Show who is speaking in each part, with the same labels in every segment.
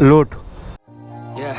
Speaker 1: Load
Speaker 2: Yeah.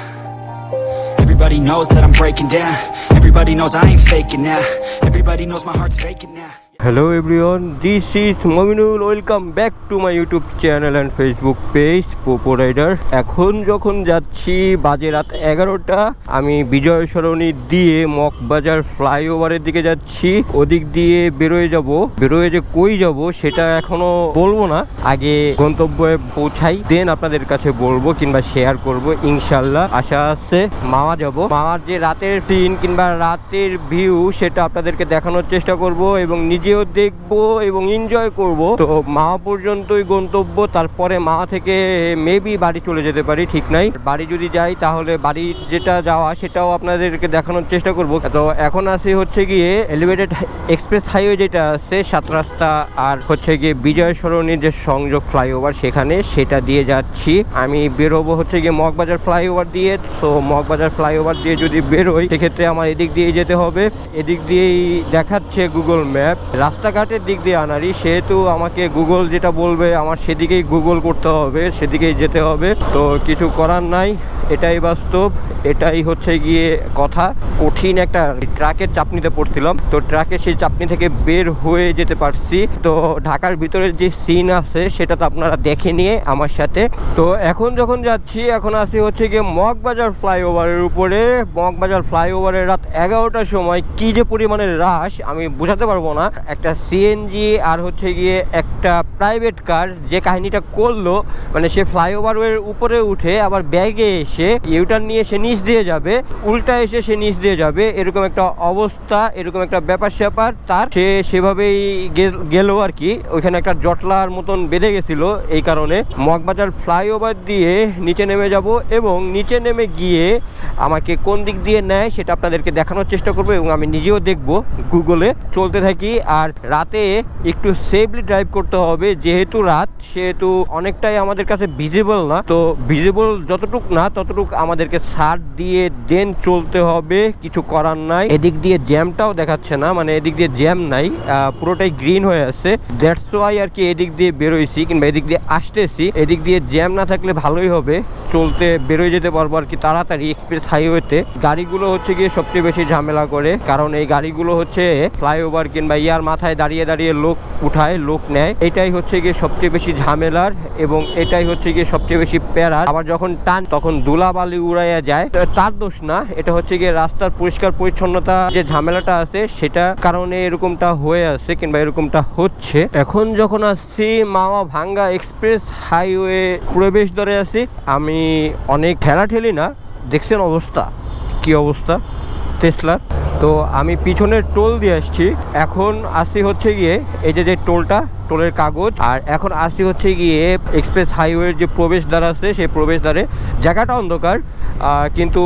Speaker 2: Everybody knows that I'm breaking down. Everybody knows I ain't faking now. Everybody knows my heart's faking now.
Speaker 1: Hello everyone this is Mominul welcome back to my YouTube channel and Facebook page Popo rider এখন যখন যাচ্ছি বাজে রাত এগারোটা, আমি বিজয় সরণি দিয়ে মগবাজার ফ্লাইওভারের দিকে যাচ্ছি। ওদিক দিয়ে বেরোয় যাব। বেরোয় যে কই যাব সেটা এখনও বলব না। আগে গন্তব্যে পৌঁছাই দেন আপনাদের কাছে বলব কিংবা শেয়ার করব, ইনশাল্লাহ আশা আছে মাওয়া যাব। মাওয়ার যে রাতের সিন কিংবা রাতের ভিউ সেটা আপনাদেরকে দেখানোর চেষ্টা করব এবং নিজেও দেখব এবং এনজয় করব। তো মাওয়া পর্যন্তই গন্তব্য, তারপরে মা থেকে মেবি বাড়ি চলে যেতে পারি, ঠিক নাই। বাড়ি যদি যাই, তাহলে বাড়ি যেটা যাওয়া, সেটাও আপনাদেরকে দেখানোর চেষ্টা করব। তো এখন আসি হচ্ছে গিয়ে এলিভেটেড এক্সপ্রেস হাইওয়ে যেটা আছে, সাত রাস্তা, আর হচ্ছে গিয়ে বিজয় সরণির যে সংযোগ ফ্লাইওভার সেখানে, সেটা দিয়ে যাচ্ছি। আমি বেরোবো হচ্ছে গিয়ে মগবাজার ফ্লাইওভার দিয়ে তো মগবাজার ফ্লাইওভার দিয়ে যদি বেরোই, সেক্ষেত্রে আমার এদিক দিয়ে যেতে হবে। এদিক দিয়েই দেখাচ্ছে গুগল ম্যাপ রাস্তাঘাটের দিক দিয়ে আনারি, সেহেতু আমাকে গুগল যেটা বলবে, আমার সেদিকেই গুগল করতে হবে, সেদিকেই যেতে হবে। তো কিছু করার নাই, এটাই বাস্তব, এটাই হচ্ছে গিয়ে কথা। কঠিন একটা ট্রাকের চাপনিতে পড়ছিলাম, তো ট্রাকের সেই চাপনি থেকে বের হয়ে যেতে পারছি। তো ঢাকার ভিতরে যে সিন আছে সেটা তো আপনারা দেখে নিয়ে আমার সাথে। তো এখন যখন যাচ্ছি, এখন আসি হচ্ছে গিয়ে মগবাজার ফ্লাইওভারের উপরে। মগবাজার ফ্লাইওভারের রাত এগারোটার সময় কি যে পরিমাণের রাশ, আমি বোঝাতে পারব না। একটা সিএনজি আর হচ্ছে গিয়ে একটা প্রাইভেট কার যে কাহিনীটা করল মানে সে ফ্লাইওভারের উপরে উঠে আবার ব্যাগে এসে ইউটার নিয়ে সে নিচ দিয়ে যাবে, উল্টা এসে সে নিচ দিয়ে যাবে, এরকম একটা অবস্থা, এরকম একটা ব্যাপার স্যাপার। তার সে সেভাবেই গেল আর কি, ওইখানে একটা জটলার মতন বেঁধে গেছিল এই কারণে। মগবাজার ফ্লাইওভার দিয়ে নিচে নেমে যাব এবং নিচে নেমে গিয়ে আমাকে কোন দিক দিয়ে নেয় সেটা আপনাদেরকে দেখানোর চেষ্টা করব এবং আমি নিজেও দেখব গুগলে চলতে থাকি আর রাতে একটু সেফলি ড্রাইভ করতে হবে। যেহেতু রাত, সেহেতু অনেকটাই আমাদের কাছে ভিজিবল না। তো ভিজিবল যতটুক না, ততটুক আমাদেরকে ছাড় দিয়ে দেন চলতে হবে। কিছু করার নাই। এদিক দিয়ে জ্যামটাও দেখাচ্ছে না মানে এদিক দিয়ে জ্যাম নাই। পুরোটাই গ্রিন হয়ে আছে। দ্যাটস ওয়াই আর কি এদিক দিয়ে বেরোইছি, কিংবা এদিক দিয়ে আসতেছি। এদিক দিয়ে জ্যাম না থাকলে ভালোই হবে। চলতে বেরোয় যেতে পারব আর কি তাড়াতাড়ি এক্সপ্রেস হাইওয়েতে গাড়িগুলো হচ্ছে গিয়ে সবচেয়ে বেশি ঝামেলা করে। কারণ এই গাড়িগুলো হচ্ছে ফ্লাইওভার কিংবা ইয়ার মাথায় দাঁড়িয়ে দাঁড়িয়ে লোক উঠায়, লোক নেয়। এটাই হচ্ছে গিয়ে সবচেয়ে বেশি ঝামেলার এবং এটাই হচ্ছে গিয়ে সবচেয়ে বেশি প্যারার। আবার যখন টান, তখন ধুলাবালি উড়াইয়া যায়। তার দোষ না, এটা হচ্ছে গিয়ে রাস্তার পরিষ্কার পরিচ্ছন্নতা যে ঝামেলাটা আছে, সেটা কারণে এরকমটা হয়ে আছে কিংবা এরকমটা হচ্ছে। এখন যখন আসছি মামা ভাঙ্গা এক্সপ্রেস হাইওয়ে প্রবেশ ধরে আছি, আমি অনেক ঠেলা ঠেলি না, দেখছেন অবস্থা? কি অবস্থা? টেসলার তো আমি পিছনের টোল দিয়ে আসছি। এখন আসছি হচ্ছে গিয়ে এই যে যে টোলটা টোলের কাগজ। আর এখন আসছি হচ্ছে গিয়ে এক্সপ্রেস হাইওয়ের যে প্রবেশদ্বার আছে, সেই প্রবেশদ্বারে। জায়গাটা অন্ধকার কিন্তু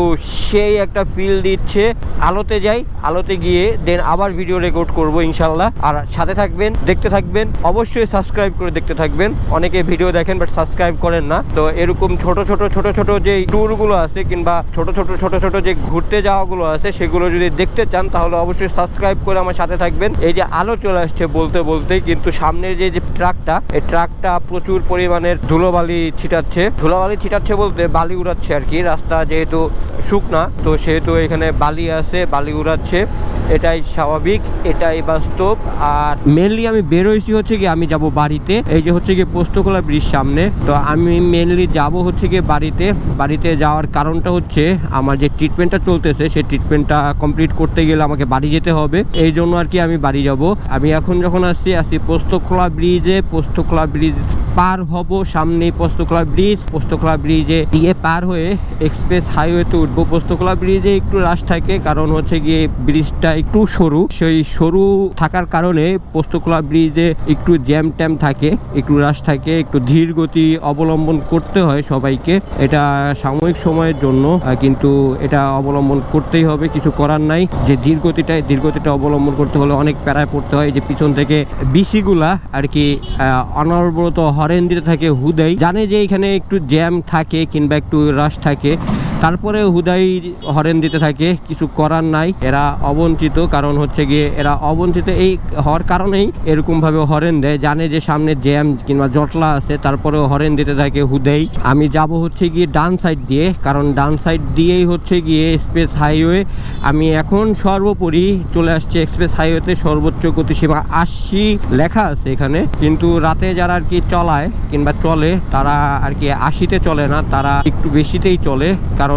Speaker 1: সেই একটা ফিল দিচ্ছে। আলোতে যাই, আলোতে গিয়ে দেন আবার ভিডিও রেকর্ড করব ইনশাল্লাহ আর সাথে থাকবেন, দেখতে থাকবেন, অবশ্যই সাবস্ক্রাইব করে দেখতে থাকবেন। অনেকে ভিডিও দেখেন বাট সাবস্ক্রাইব করেন না। তো এরকম ছোট ছোট ছোট ছোট যে ট্যুরগুলো আছে কিংবা ছোট ছোট ছোট ছোট যে ঘুরতে যাওয়াগুলো আছে, সেগুলো যদি দেখতে চান তাহলে অবশ্যই সাবস্ক্রাইব করে আমার সাথে থাকবেন। এই যে আলো চলে আসছে বলতে বলতে কিন্তু সামনের যে যে ট্রাকটা, এই ট্রাকটা প্রচুর পরিমাণের ধুলোবালি ছিটাচ্ছে। ধুলোবালি ছিটাচ্ছে বলতে বালি উড়াচ্ছে আর কি। রাস্তা যেহেতু শুকনা, তো সেহেতু এখানে বালি আছে, বালি উড়াচ্ছে। এটাই স্বাভাবিক, এটাই বাস্তব। আর মেনলি আমি বেরোইছি হচ্ছে কি আমি যাব বাড়িতে। এই যে হচ্ছে গিয়ে পোস্তকোলা ব্রিজ সামনে। তো আমি মেনলি যাব হচ্ছে গিয়ে বাড়িতে। বাড়িতে যাওয়ার কারণটা হচ্ছে আমার যে ট্রিটমেন্টটা চলতেছে, সেই ট্রিটমেন্টটা কমপ্লিট করতে গেলে আমাকে বাড়ি যেতে হবে। এই জন্য আর কি আমি বাড়ি যাব। আমি এখন যখন আসছি আসছি পোস্তখোলা ব্রিজে। পোস্তখোলা ব্রিজ পার হব সামনে পোস্তখোলা ব্রিজ পোস্তখোলা ব্রিজে দিয়ে পার হয়ে এক্সপ্রেস হাইওয়েতে উঠবো। পোস্তখোলা ব্রিজে একটু রাশ থাকে, কারণ হচ্ছে গিয়ে ব্রিজটা একটু সরু। সেই সরু থাকার কারণে পোস্তখোলা ব্রিজে একটু জ্যাম ট্যাম থাকে, একটু রাশ থাকে, একটু ধীর গতি অবলম্বন করতে হয় সবাইকে। এটা সাময়িক সময়ের জন্য কিন্তু এটা অবলম্বন করতেই হবে, কিছু করার নাই। যে ধীর গতিটায়, ধীর গতিটা অবলম্বন করতে হলে অনেক প্যারায় পড়তে হয়। যে পিছন থেকে বিসিগুলা আর কি অনবরত হরেন দিতে থাকে হুদাই। জানে যে এখানে একটু জ্যাম থাকে কিংবা একটু রাশ থাকে। তারপরে হুদাই হরেন দিতে থাকে, কিছু করার নাই। এরা অবঞ্চিত কারণ হচ্ছে গিয়ে এরা অবঞ্চিত এই হওয়ার কারণেই এরকম ভাবে হরেন দেয়। জানে যে সামনে জ্যাম কিংবা জটলা আছে, তারপরেও হরেন দিতে থাকে হুদেই। আমি যাব হচ্ছে গিয়ে ডান সাইড দিয়ে, কারণ ডান সাইড দিয়েই হচ্ছে গিয়ে এক্সপ্রেস হাইওয়ে। আমি এখন সর্বোপরি চলে আসছি এক্সপ্রেস হাইওয়েতে, সর্বোচ্চ গতিসীমা আশি লেখা আছে এখানে। কিন্তু রাতে যারা আর কি চলায় কিংবা চলে, তারা আর কি আশিতে চলে না, তারা একটু বেশিতেই চলে। কারণ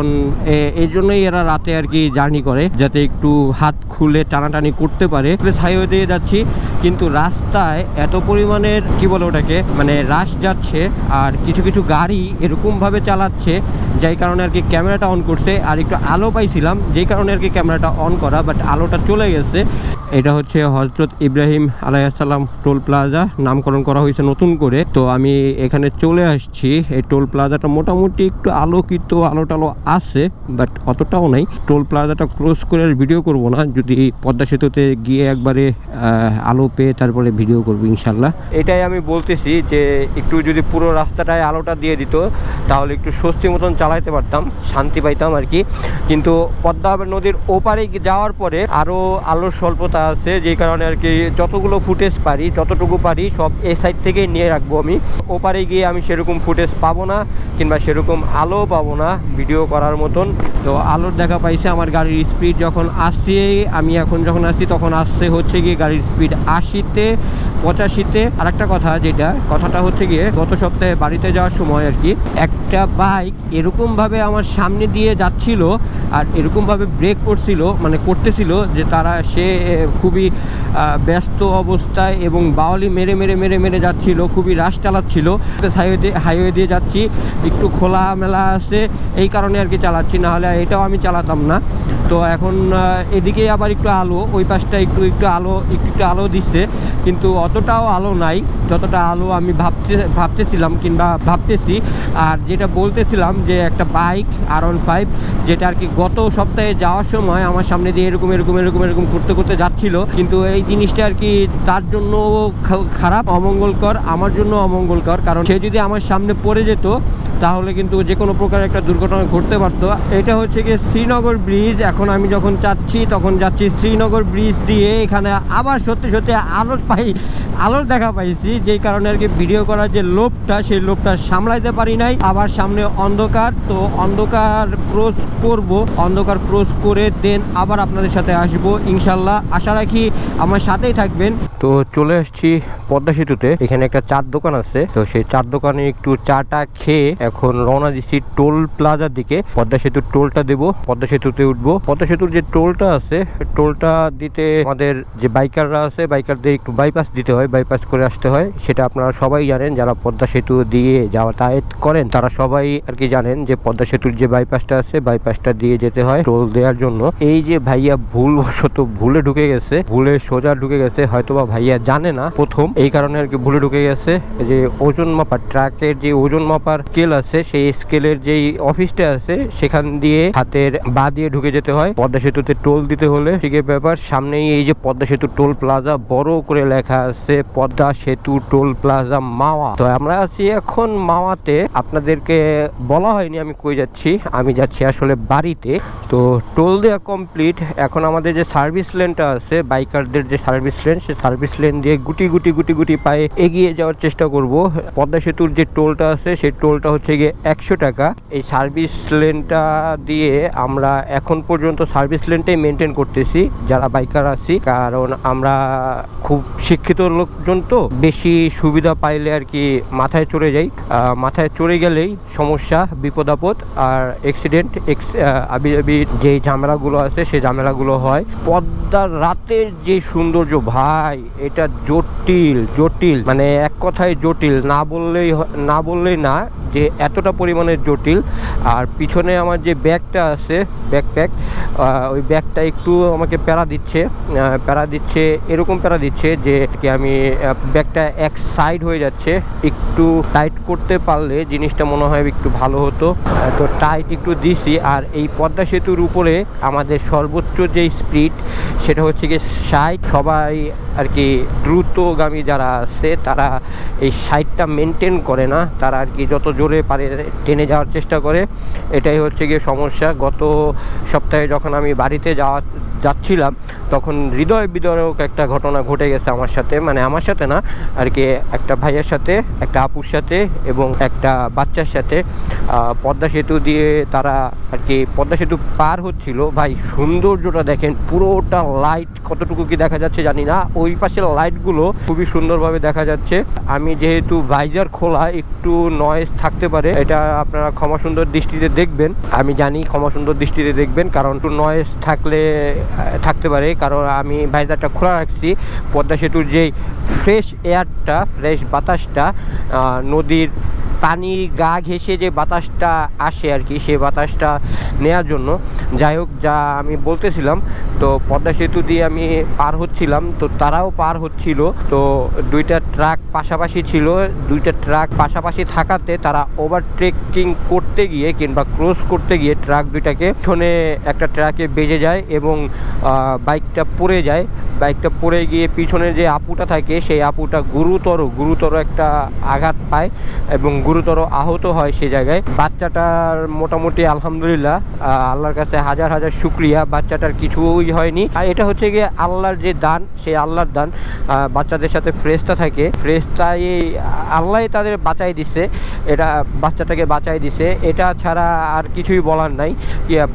Speaker 1: এ- এই জন্যই এরা রাতে আর কি জার্নি করে, যাতে একটু হাত খুলে টানাটানি করতে পারে। হাইওয়ে দিয়ে যাচ্ছি, কিন্তু রাস্তায় এত পরিমাণের, কি বলে ওটাকে মানে রাশ যাচ্ছে, আর কিছু কিছু গাড়ি এরকমভাবে চালাচ্ছে, যাই কারণে আর কি ক্যামেরাটা অন করছে, আর একটু আলো পাইছিলাম, যেই কারণে আর কি ক্যামেরাটা অন করা বাট আলোটা চলে গেছে। এটা হচ্ছে হজরত ইব্রাহিম আলাইসাল্লাম টোল প্লাজা, নামকরণ করা হয়েছে নতুন করে। তো আমি এখানে চলে আসছি, এই টোল প্লাজাটা মোটামুটি একটু আলোকিত আলো টালো আছে বাট অতটাও নাই। টোল প্লাজাটা ক্রস করে ভিডিও করব না। যদি পদ্মা সেতুতে গিয়ে একবারে আলো পেয়ে তারপরে ভিডিও করব, ইনশাল্লাহ। এটাই আমি বলতেছি যে, একটু যদি পুরো রাস্তাটায় আলোটা দিয়ে দিত, তাহলে একটু স্বস্তি মতন চালাইতে পারতাম, শান্তি পাইতাম আর কি। কিন্তু পদ্মা নদীর ওপারে যাওয়ার পরে আরও আলোর স্বল্পতা আছে যেই কারণে আর কি যতগুলো ফুটেজ পারি, যতটুকু পারি, সব এ সাইড থেকেই নিয়ে রাখব আমি। ওপারে গিয়ে আমি সেরকম ফুটেজ পাবো না, কিংবা সেরকম আলো পাবো না ভিডিও করার মতন। তো আলোর দেখা পাইছে আমার গাড়ির স্পিড যখন আসছে, আমি এখন যখন আসছি তখন আসছে হচ্ছে গিয়ে গাড়ির স্পিড আশিতে, পঁচাশিতে। আর একটা কথা যেটা, কথাটা হচ্ছে গিয়ে গত সপ্তাহে বাড়িতে যাওয়ার সময় আর কি, একটা বাইক এরকমভাবে আমার সামনে দিয়ে যাচ্ছিল আর এরকমভাবে ব্রেক করছিল মানে করতেছিল যে তারা সে খুবই ব্যস্ত অবস্থায় এবং বাওয়ালি মেরে মেরে মেরে মেরে যাচ্ছিল, খুবই রাশ চালাচ্ছিল। হাইওয়ে দিয়ে হাইওয়ে দিয়ে যাচ্ছি, একটু খোলা মেলা আছে, এই কারণে আর কি চালাচ্ছি না হলে এটাও আমি চালাতাম না। তো এখন এদিকে আবার একটু আলো, ওই পাশটা একটু একটু আলো, একটু একটু আলো দিচ্ছে, কিন্তু অতটাও আলো নাই, যতটা আলো আমি ভাবতে, ভাবতেছিলাম কিংবা ভাবতেছি। আর যেটা বলতেছিলাম যে একটা বাইক আর ওয়ান ফাইভ যেটা আর কি গত সপ্তাহে যাওয়ার সময় আমার সামনে দিয়ে এরকম এরকম এরকম এরকম করতে করতে যাচ্ছিল। কিন্তু এই জিনিসটা আর কি তার জন্য খারাপ, অমঙ্গলকর, আমার জন্য অমঙ্গলকর, কারণ সে যদি আমার সামনে পড়ে যেত তাহলে কিন্তু যে কোনো প্রকার একটা দুর্ঘটনা ঘটতে পারতো। এটা হচ্ছে কি শ্রীনগর ব্রিজ। এখন আমি যখন যাচ্ছি, তখন যাচ্ছি শ্রীনগর ব্রিজ দিয়ে এখানে আবার সত্যি সত্যি আলোর পাই, আলোর দেখা পাইছি। যেই কারণে আর কি ভিডিও করার যে লোভটা, সেই লোভটা সামলাইতে পারি নাই। আবার সামনে অন্ধকার, তো অন্ধকার ক্রস করব। অন্ধকার ক্রস করে দেন আবার আপনাদের সাথে আসব, ইনশাল্লাহ। আশা রাখি আমার সাথেই থাকবেন। তো চলে আসছি পদ্মা সেতুতে। এখানে একটা চার দোকান আছে। তো সেই চার দোকানে একটু চাটা খেয়ে এখন রওনা দিচ্ছি টোল প্লাজার দিকে। পদ্মা সেতুর টোলটা দেব, পদ্মা সেতুতে উঠবো। পদ্মা সেতুর যে টোলটা আছে, টোলটা দিতে আমাদের যে বাইকাররা আছে, বাইকারদের একটু বাইপাস দিতে হয় বাইপাস করে আসতে হয়। সেটা আপনারা সবাই জানেন, যারা পদ্মা সেতু দিয়ে যাতায়াত করেন, তারা সবাই আর কি জানেন যে পদ্মা সেতুর যে বাইপাসটা আছে বাইপাসটা দিয়ে যেতে হয় টোল দেওয়ার জন্য। এই যে ভাইয়া ভুলবশত ভুলে ঢুকে গেছে, ভুলে সোজা ঢুকে গেছে, হয়তোবা ভাইয়া জানে না প্রথম। এই কারণে আর কি ভুলে ঢুকে গেছে। যে ওজন মাপার, ট্রাকের যে ওজন মাপার স্কেল আছে সেই স্কেলের যেই অফিসটা আছে, সেখান দিয়ে হাতের বা দিয়ে ঢুকে যেতে হয়। পদ্মা সেতুতে টোল দিতে হলে ঠিক ব্যাপার। সামনেই এই যে পদ্মা সেতু টোল প্লাজা বড় করে লেখা আছে, পদ্মা সেতু টোল প্লাজা মাওয়া। তো আমরা আছি এখন মাওয়াতে। আপনাদেরকে বলা হয়নি আমি কই যাচ্ছি, আমি যাচ্ছি আসলে বাড়িতে। তো টোল দেওয়া কমপ্লিট। এখন আমাদের যে সার্ভিস লেনটা আছে, বাইকারদের যে সার্ভিস লেন, সে সার্ভিস লেন দিয়ে গুটি গুটি গুটি গুটি পায়ে এগিয়ে যাওয়ার চেষ্টা করব। পদ্মা সেতুর যে টোলটা আছে, সেই টোলটা হচ্ছে গিয়ে একশো টাকা। এই সার্ভিস লেনটা দিয়ে আমরা এখন পর্যন্ত সার্ভিস লেনটাই মেনটেন করতেছি, যারা বাইকার আছি। কারণ আমরা খুব শিক্ষিত লোকজন তো, বেশি সুবিধা পাইলে আর কি মাথায় চড়ে যাই। মাথায় চড়ে গেলেই সমস্যা, বিপদ আপদ আর অ্যাক্সিডেন্ট আবি যে ঝামেলাগুলো আছে সেই ঝামেলাগুলো হয়। পদ্মার রাতের যে সৌন্দর্য, ভাই, এটা জটিল জটিল। মানে এক কথায় জটিল। না বললেই না বললেই না যে এতটা পরিমাণে জটিল। আর পিছনে আমার যে ব্যাগটা আছে ব্যাকপ্যাক ওই ব্যাগটা একটু আমাকে প্যারা দিচ্ছে প্যারা দিচ্ছে, এরকম প্যারা দিচ্ছে যে, কি আমি ব্যাগটা এক সাইড হয়ে যাচ্ছে। একটু টাইট করতে পারলে জিনিসটা মনে হয় একটু ভালো হতো। তো টাইট একটু দিছি। আর এই পদ্মা সেতুর উপরে আমাদের সর্বোচ্চ যে স্পিড সেটা হচ্ছে কি ষাট সবাই আর কি দ্রুতগামী যারা আছে, তারা এই সাইডটা মেনটেন করে না। তারা আর কি যত জোর পারে টেনে যাওয়ার চেষ্টা করে। এটাই হচ্ছে গিয়ে সমস্যা। গত সপ্তাহে যখন আমি বাড়িতে যাওয়া যাচ্ছিলাম, তখন হৃদয় বিদরক একটা ঘটনা ঘটে গেছে আমার সাথে। মানে আমার সাথে না, আর কি একটা ভাইয়ের সাথে, একটা আপুর সাথে এবং একটা বাচ্চার সাথে। পদ্মা সেতু দিয়ে তারা আর কি পদ্মা সেতু পার হচ্ছিল। ভাই, সৌন্দর্যটা দেখেন, পুরোটা লাইট কতটুকু কি দেখা যাচ্ছে জানি না। ওই পাশের লাইটগুলো খুবই সুন্দরভাবে দেখা যাচ্ছে। আমি যেহেতু ভাইজার খোলা, একটু নয়েজ থাকতে পারে। এটা আপনারা ক্ষমা সুন্দর দৃষ্টিতে দেখবেন। আমি জানি ক্ষমা সুন্দর দৃষ্টিতে দেখবেন, কারণ একটু নয়েস থাকলে থাকতে পারে। কারণ আমি ভাইজারটা খোলা রাখছি। পদ্মা সেতুর যেই ফ্রেশ এয়ারটা ফ্রেশ বাতাসটা নদীর পানির গা ঘেঁষে যে বাতাসটা আসে আর কি, সেই বাতাসটা নেয়ার জন্য। যাই হোক, যা আমি বলতেছিলাম, তো পদ্মা সেতু দিয়ে আমি পার হচ্ছিলাম, তো তারাও পার হচ্ছিল। তো দুইটা ট্রাক পাশাপাশি ছিল, দুইটা ট্রাক পাশাপাশি থাকাতে তারা ওভারটেকিং করতে গিয়ে কিংবা ক্রস করতে গিয়ে ট্রাক দুইটাকে পিছনে একটা ট্রাকে বেজে যায় এবং বাইকটা পড়ে যায়। বাইকটা পড়ে গিয়ে পিছনে যে আপুটা থাকে, সেই আপুটা গুরুতর গুরুতর একটা আঘাত পায় এবং গুরুতর আহত হয় সে জায়গায়। বাচ্চাটার মোটামুটি আলহামদুলিল্লাহ আল্লাহর কাছে হাজার হাজার শুক্রিয়া। বাচ্চাটার কিছুই হয়নি। আর এটা হচ্ছে গিয়ে আল্লাহর যে দান সেই আল্লাহর দান বাচ্চাদের সাথে ফ্রেশটা থাকে। ফ্রেশটাই আল্লাহ তাদের বাঁচাই দিছে। এটা বাচ্চাটাকে বাঁচাই দিছে। এটা ছাড়া আর কিছুই বলার নাই।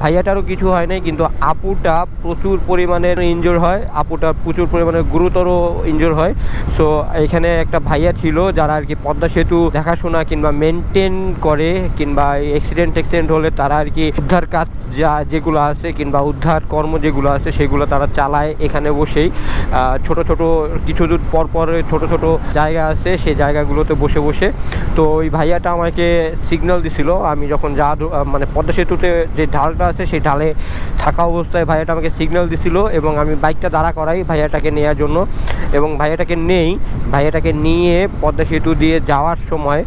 Speaker 1: ভাইয়াটারও কিছু হয় নাই, কিন্তু আপুটা প্রচুর পরিমাণে ইনজোর হয়। আপুটা প্রচুর পরিমাণে গুরুতর ইনজোর হয়। সো এখানে একটা ভাইয়া ছিল, যারা আর কি পদ্মা সেতু দেখাশোনা কিংবা মেনটেন করে কিংবা অ্যাক্সিডেন্ট ট্যাক্সিডেন্ট হলে তারা আর কি উদ্ধার কাজ যা যেগুলো আছে কিংবা উদ্ধার কর্ম যেগুলো আছে সেগুলো তারা চালায় এখানে বসেই। ছোট ছোট কিছু দূর পর পর ছোট ছোট জায়গা আছে, সেই জায়গাগুলোতে বসে বসে। তো ওই ভাইয়াটা আমাকে সিগন্যাল দিছিল, আমি যখন যা মানে পদ্মা সেতুতে যে ঢালটা আছে সেই ঢালে থাকা অবস্থায় ভাইয়াটা আমাকে সিগন্যাল দিছিল এবং আমি বাইকটা দাঁড়া করাই ভাইয়াটাকে নেওয়ার জন্য। এবং ভাইয়াটাকে নেই, ভাইয়াটাকে নিয়ে পদ্মা সেতু দিয়ে যাওয়ার সময়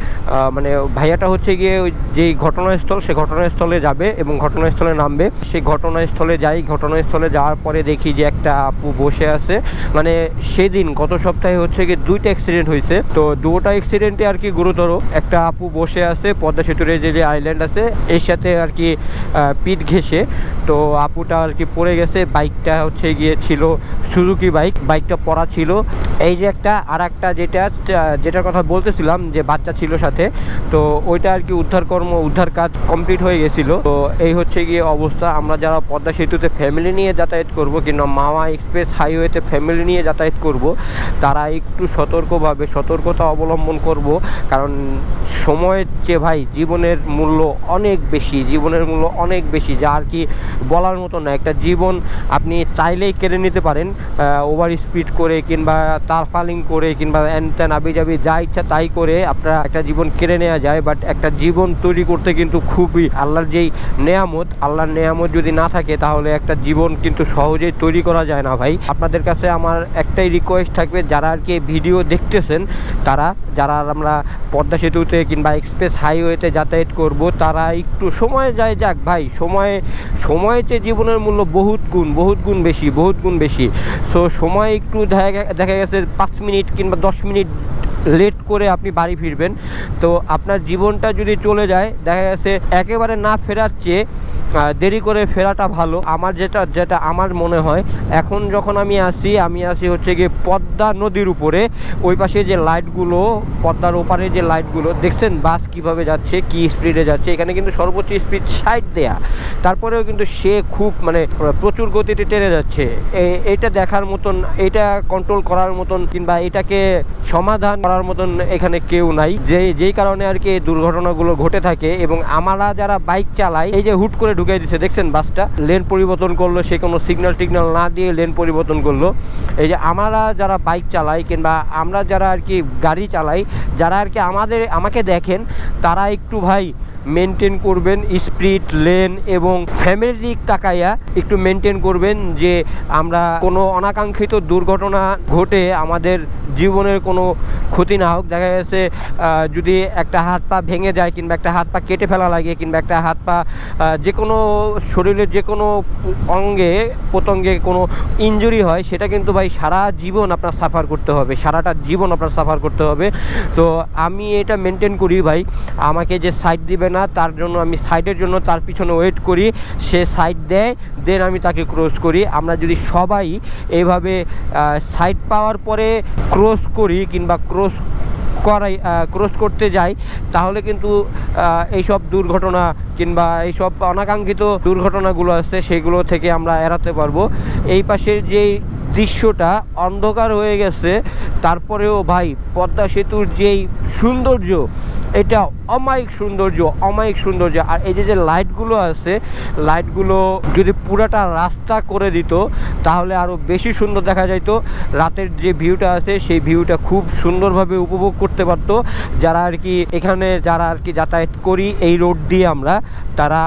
Speaker 1: মানে ভাইয়াটা হচ্ছে গিয়ে ওই যেই ঘটনাস্থল, সে ঘটনাস্থলে যাবে এবং ঘটনাস্থলে নামবে। সেই ঘটনাস্থলে যাই, ঘটনাস্থলে যাওয়ার পরে দেখি যে একটা আপু বসে আছে। মানে সেদিন, গত সপ্তাহে হচ্ছে গিয়ে দুইটা অ্যাক্সিডেন্ট হয়েছে। তো দুটা অ্যাক্সিডেন্টে আর কি গুরুতর। একটা আপু বসে আছে, পদ্মা সেতুর যে যে আইল্যান্ড আছে, এর সাথে আর কি পিঠ ঘেসে তো আপুটা আর কি পড়ে গেছে বাইকটা হচ্ছে গিয়ে ছিল সুজুকি বাইক বাইকটা পড়া ছিল। এই যে একটা আর একটা যেটা যেটার কথা বলতেছিলাম যে বাচ্চা ছিল সাথে তো ওইটা আর কি উদ্ধার কর্ম উদ্ধার কাজ কমপ্লিট হয়ে গেছিল। তো এই হচ্ছে গিয়ে অবস্থা। আমরা যারা পদ্মা সেতুতে ফ্যামিলি নিয়ে যাতায়াত করব কিংবা মাওয়া এক্সপ্রেস হাইওয়েতে ফ্যামিলি নিয়ে যাতায়াত করব, তারা একটু সতর্কভাবে সতর্কতা অবলম্বন করব। কারণ সময়ের চেয়ে ভাই জীবনের মূল্য অনেক বেশি, জীবনের মূল্য অনেক বেশি, যা আর কি বলার মতো না। একটা জীবন আপনি চাইলেই কেড়ে নিতে পারেন ওভার স্পিড করে কিংবা তার ফালিং করে কিংবা ত্যান আবি যাবি যা ইচ্ছা তাই করে আপনার একটা জীবন কেড়ে নেওয়া যায় বাট একটা জীবন তৈরি করতে কিন্তু খুবই আল্লাহর যেই নেয়ামত, আল্লাহর নেয়ামত যদি না থাকে, তাহলে একটা জীবন কিন্তু সহজেই তৈরি করা যায় না ভাই। আপনাদের কাছে আমার একটাই রিকোয়েস্ট থাকবে, যারা আর কি ভিডিও দেখতেছেন, তারা, যারা আমরা পদ্মা সেতুতে কিংবা এক্সপ্রেস হাইওয়েতে যাতায়াত করব, তারা একটু সময় যায় যাক ভাই। সময়ে সময়ের চেয়ে জীবনের মূল্য বহুত গুণ বহুত গুণ বেশি, বহুত গুণ বেশি। সো সময় একটু দেখা দেখা গেছে পাঁচ মিনিট কিংবা দশ মিনিট লেট করে আপনি বাড়ি ফিরবেন। তো আপনার জীবনটা যদি চলে যায়, দেখা গেছে একেবারে না ফেরার চেয়ে দেরি করে ফেরাটা ভালো। আমার যেটা যেটা আমার মনে হয়, এখন যখন আমি আসি আমি আসি হচ্ছে গিয়ে পদ্মা নদীর উপরে। ওই পাশে যে লাইটগুলো পদ্মার ওপারে যে লাইটগুলো দেখছেন বাস কীভাবে যাচ্ছে, কি স্পিডে যাচ্ছে? এখানে কিন্তু সর্বোচ্চ স্পিড ষাট দেয়া। তারপরেও কিন্তু সে খুব মানে প্রচুর গতিতে টেনে যাচ্ছে। এটা দেখার মতন, এটা কন্ট্রোল করার মতন, কিংবা এটাকে সমাধান করার মতন এখানে কেউ নাই। যে, যেই কারণে আর কি এই দুর্ঘটনাগুলো ঘটে থাকে এবং আমরা যারা বাইক চালাই, এই যে হুট করে ঢুকে দিচ্ছে দেখছেন বাসটা? লেন পরিবর্তন করল, সে কোনো সিগন্যাল টিগনাল না দিয়ে লেন পরিবর্তন করল। এই যে আমরা যারা বাইক চালাই কিংবা আমরা যারা আর কি গাড়ি চালাই, যারা আর কি আমাদের, আমাকে দেখেন, তারা একটু ভাই মেনটেন করবেন স্পিড লেন এবং ফ্যামিলির দিক তাকাইয়া একটু মেনটেন করবেন যে আমরা কোনো অনাকাঙ্ক্ষিত দুর্ঘটনা ঘটে আমাদের জীবনের কোনো ক্ষতি না হোক, দেখা গেছে যদি একটা হাত পা ভেঙে যায় কিংবা একটা হাত পা কেটে ফেলা লাগে কিংবা একটা হাত পা যে কোনো শরীরের যে কোনো অঙ্গে, প্রত্যঙ্গে কোনো ইনজুরি হয়, সেটা কিন্তু ভাই সারা জীবন আপনার সাফার করতে হবে, সারাটা জীবন আপনার সাফার করতে হবে। তো আমি এটা মেনটেন করি ভাই, আমাকে যে সাইড দিবে না, তার জন্য আমি সাইডের জন্য তার পিছনে ওয়েট করি, সে সাইড দেয় দেন আমি তাকে ক্রস করি। আমরা যদি সবাই এইভাবে সাইড পাওয়ার পরে ক্রস করি কিংবা ক্রস করাই ক্রস করতে যাই, তাহলে কিন্তু এইসব দুর্ঘটনা কিংবা এইসব অনাকাঙ্ক্ষিত দুর্ঘটনাগুলো আছে, সেগুলো থেকে আমরা এড়াতে পারব। এই পাশের যেই দৃশ্যটা অন্ধকার হয়ে গেছে, তারপরেও ভাই পদ্মা সেতুর যেই সৌন্দর্য এটা অমায়িক সৌন্দর্য অমায়িক সৌন্দর্য। আর এই যে যে লাইটগুলো আছে লাইটগুলো যদি পুরাটা রাস্তা করে দিত, তাহলে আরও বেশি সুন্দর দেখা যাইতো। রাতের যে ভিউটা আছে, সেই ভিউটা খুব সুন্দরভাবে উপভোগ করতে পারতো। যারা আর কি এখানে, যারা আর কি যাতায়াত করি এই রোড দিয়ে আমরা, তারা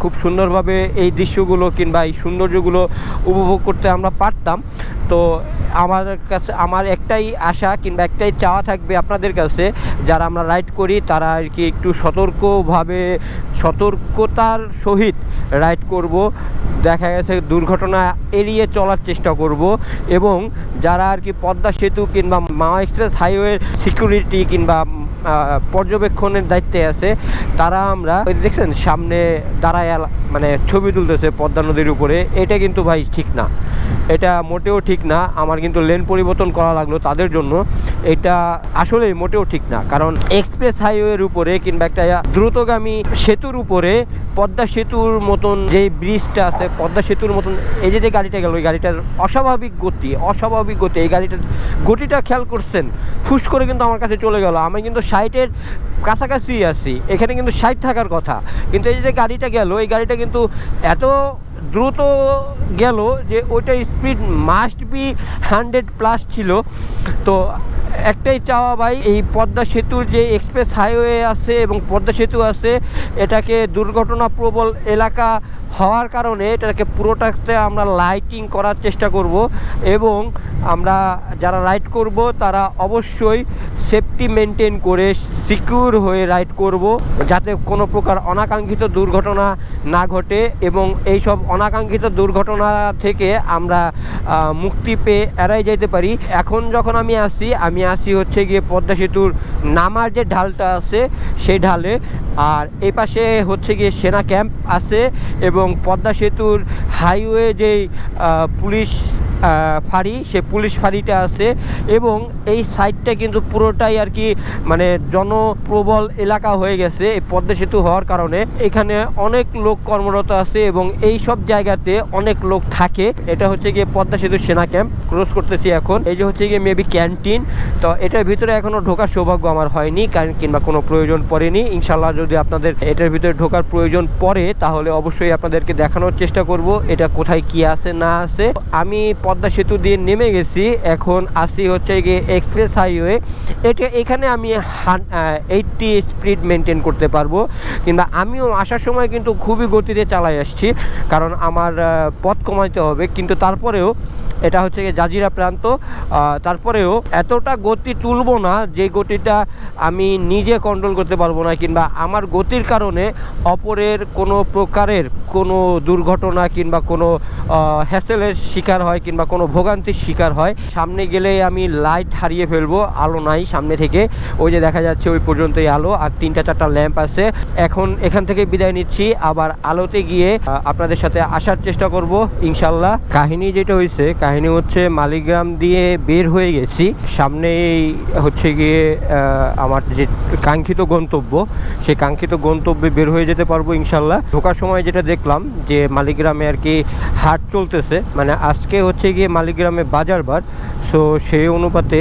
Speaker 1: খুব সুন্দরভাবে এই দৃশ্যগুলো কিংবা এই সৌন্দর্যগুলো উপভোগ করতে আমরা পারতাম। তো আমার কাছে, আমার একটাই আশা কিংবা একটাই চাওয়া থাকবে আপনাদের কাছে, যারা আমরা রাইড করি তারা আর কি একটু সতর্কভাবে সতর্কতার সহিত রাইড করব। দেখা গেছে দুর্ঘটনা এড়িয়ে চলার চেষ্টা করব এবং যারা আর কি পদ্মা সেতু কিংবা মাওয়া এক্সপ্রেস হাইওয়ে সিকিউরিটি কিংবা পর্যবেক্ষণের দায়িত্বে আছে, তারা আমরা দেখছেন, সামনে দাঁড়ায় মানে ছবি তুলতেছে পদ্মা নদীর উপরে, এটা কিন্তু ভাই ঠিক না। এটা মোটেও ঠিক না, আমার কিন্তু লেন পরিবর্তন করা লাগল তাদের জন্য। এটা আসলে মোটেও ঠিক না, কারণ এক্সপ্রেস হাইওয়ের উপরে কিংবা একটা দ্রুতগামী সেতুর উপরে পদ্মা সেতুর মতন যে ব্রিজটা আছে, পদ্মা সেতুর মতন, এই যে যে গাড়িটা গেল, ওই গাড়িটার অস্বাভাবিক গতি অস্বাভাবিক গতি, এই গাড়িটার গতিটা খেয়াল করছেন, ফুস করে কিন্তু আমার কাছে চলে গেল। আমি কিন্তু সাইটের কাছাকাছি আছি। এখানে কিন্তু সাইড থাকার কথা। কিন্তু এই যে গাড়িটা গেল, এই গাড়িটা কিন্তু এত দ্রুত গেল যে ওইটার speed must be hundred plus ছিল। তো একটাই চাওয়া ভাই, এই পদ্মা সেতুর যে এক্সপ্রেস হাইওয়ে আছে এবং পদ্মা সেতু আছে, এটাকে দুর্ঘটনা প্রবল এলাকা হওয়ার কারণে এটাকে পুরোটাতে আমরা লাইটিং করার চেষ্টা করব এবং আমরা যারা রাইড করব, তারা অবশ্যই সেফটি মেনটেন করে সিকিউর হয়ে রাইড করব যাতে কোনো প্রকার অনাকাঙ্ক্ষিত দুর্ঘটনা না ঘটে এবং এই সব অনাকাঙ্ক্ষিত দুর্ঘটনা থেকে আমরা মুক্তি পেয়ে এড়াই যেতে পারি। এখন যখন আমি আসি আমি আসি হচ্ছে গিয়ে পদ্মা সেতুর নামার যে ঢালটা আছে সেই ঢালে আর এই পাশে হচ্ছে গিয়ে সেনা ক্যাম্প আছে এবং পদ্মা সেতুর হাইওয়ে যেই পুলিশ ফাঁড়ি, সে পুলিশ ফাঁড়িটা আছে এবং এই সাইডটা কিন্তু পুরোটাই আর কি মানে জনপ্রবল এলাকা হয়ে গেছে এই পদ্মা সেতু হওয়ার কারণে। এখানে অনেক লোক কর্মরত আছে এবং এই সব জায়গাতে অনেক লোক থাকে। এটা হচ্ছে গিয়ে পদ্মা সেতু সেনা ক্যাম্প। ক্রস করতেছি এখন। এই যে হচ্ছে গিয়ে মেবি ক্যান্টিন। তো এটার ভিতরে এখনও ঢোকার সৌভাগ্য আমার হয়নি, কারণ কিংবা কোনো প্রয়োজন পড়েনি। ইনশাল্লাহ যদি আপনাদের এটার ভিতরে ঢোকার প্রয়োজন পড়ে, তাহলে অবশ্যই আপনাদেরকে দেখানোর চেষ্টা করব এটা কোথায় কি আছে, না আছে। আমি পদ্মা সেতু দিয়ে নেমে গেছি, এখন আসি হচ্ছে গিয়ে এক্সপ্রেস হাইওয়ে। এটা এখানে আমি এইটটি স্পিড মেনটেন করতে পারব। কিংবা আমিও আসার সময় কিন্তু খুবই গতিতে চালাই আসছি, কারণ আমার পথ কমাইতে হবে। কিন্তু তারপরেও এটা হচ্ছে গিয়ে জাজিরা প্রান্ত তারপরেও এতটা গতি তুলবো না যে গতিটা আমি নিজে কন্ট্রোল করতে পারব না, কিংবা আমার গতির কারণে অপরের কোনো প্রকারের দুর্ঘটনা কিংবা কোনো হ্যাসেলের শিকার হয় কিংবা কোনো ভোগান্তির শিকার হয়, সামনে গেলে আমি লাইট হারিয়ে ফেলব, আলো নাই সামনে থেকে। ওই যে দেখা যাচ্ছে ওই পর্যন্তই আলো, আর তিনটা চারটা ল্যাম্প আছে। এখন এখান থেকে বিদায় নিচ্ছি, আবার আলোতে গিয়ে আপনাদের সাথে আসার চেষ্টা করব ইনশাল্লাহ কাহিনী যেটা হয়েছে কাহিনী হচ্ছে মালিগ্রাম দিয়ে বের হয়ে গেছি। সামনেই হচ্ছে গিয়ে আমার যে কাঙ্ক্ষিত গন্তব্য, সেই কাঙ্ক্ষিত গন্তব্যে বের হয়ে যেতে পারব ইনশাল্লাহ ঢোকার সময় যেটা দেখলাম যে মালিগ্রামে আর কি হাট চলতেছে। মানে আজকে হচ্ছে গিয়ে মালিগ্রামে বাজার বার সো সেই অনুপাতে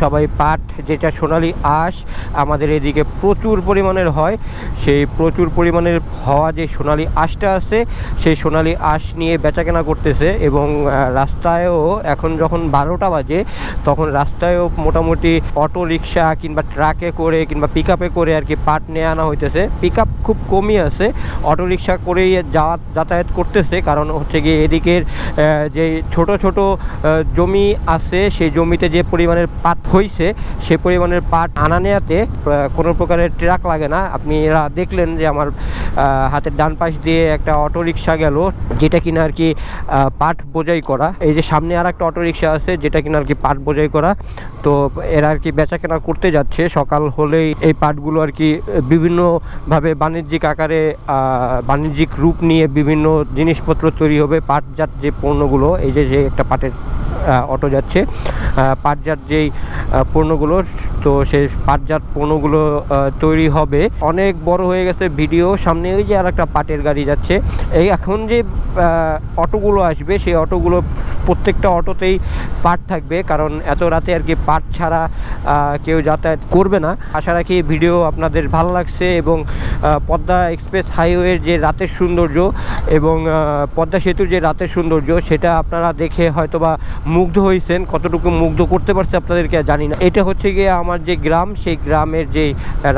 Speaker 1: সবাই পাট, যেটা সোনালি আঁশ, আমাদের এদিকে প্রচুর পরিমাণের হয়। সেই প্রচুর পরিমাণের হওয়া যে সোনালি আঁশটা আছে, সেই সোনালি আঁশ নিয়ে বেচাকেনা করতেছে এবং রাস্তায়ও এখন যখন বারোটা বাজে, তখন রাস্তায়ও মোটামুটি অটো রিক্সা কিংবা ট্রাকে করে কিংবা পিক করে আর কি পাট নিয়ে আনা হইতেছে। পিক খুব কমই আছে। অটো রিক্সা করেই যাওয়া যাতায়াত করতেছে। কারণ হচ্ছে গিয়ে এদিকের যে ছোট ছোট জমি আছে সেই জমিতে যে পরিমাণের পাট হয়েছে সে পরিমাণের পাট আনা আহ, কোনো প্রকারের ট্রাক লাগে না। আপনি এরা দেখলেন যে আমার হাতের ডান পাশ দিয়ে একটা অটো রিক্সা গেল যেটা কিনা আর কি পাট বোঝাই করা। এই যে সামনে আর একটা অটো রিক্সা আছে যেটা কিনা আর কি পাট বোঝাই করা। তো এরা আর কি বেচা কেনা করতে যাচ্ছে। সকাল হলেই এই পাটগুলো আর কি বিভিন্নভাবে বাণিজ্যিক আকারে বাণিজ্যিক রূপ নিয়ে বিভিন্ন জিনিসপত্র তৈরি হবে। পাটজাত যে পণ্যগুলো, এই যে যে একটা পাটের অটো যাচ্ছে পাটজাত যেই পণ্যগুলো, তো সেই পাটজাত পণ্যগুলো তৈরি হবে। অনেক বড় হয়ে গেছে ভিডিও, সামনে ওই যে আর একটা পাটের গাড়ি যাচ্ছে। এই এখন যে অটোগুলো আসবে, সেই অটোগুলো প্রত্যেকটা অটোতেই পাট থাকবে, কারণ এত রাতে আর কি পাট ছাড়া কেউ যাতায়াত করবে না। আশা রাখি ভিডিও আপনাদের ভালো লাগছে এবং পদ্মা এক্সপ্রেস হাইওয়ের যে রাতের সৌন্দর্য এবং পদ্মা সেতুর যে রাতের সৌন্দর্য, সেটা আপনারা দেখে হয়তোবা মুগ্ধ হয়েছেন। কতটুকু মুগ্ধ করতে পারছে আপনাদেরকে জানি না। এটা হচ্ছে গিয়ে আমার যে গ্রাম, সেই গ্রামের যে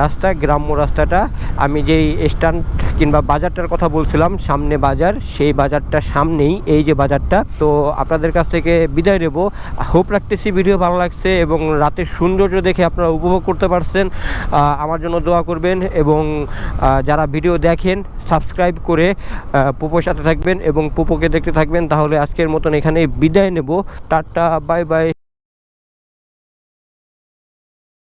Speaker 1: রাস্তা, গ্রাম্য রাস্তাটা। আমি যেই স্ট্যান্ড কিংবা বাজারটার কথা বলছিলাম, সামনে বাজার, সেই বাজারটা সামনেই এই যে বাজারটা। তো আপনাদের কাছ থেকে বিদায় নেব। হোপ রাখতেছি ভিডিও ভালো লাগছে এবং রাতের সৌন্দর্য দেখে আপনারা উপভোগ করতে পারছেন। আমার জন্য দোয়া করবেন এবং যারা ভিডিও দেখেন, সাবস্ক্রাইব করে পোপোর সাথে থাকবেন এবং পোপোকে দেখতে থাকবেন। তাহলে আজকের মতন এখানে বিদায় নেব। Tata, bye bye.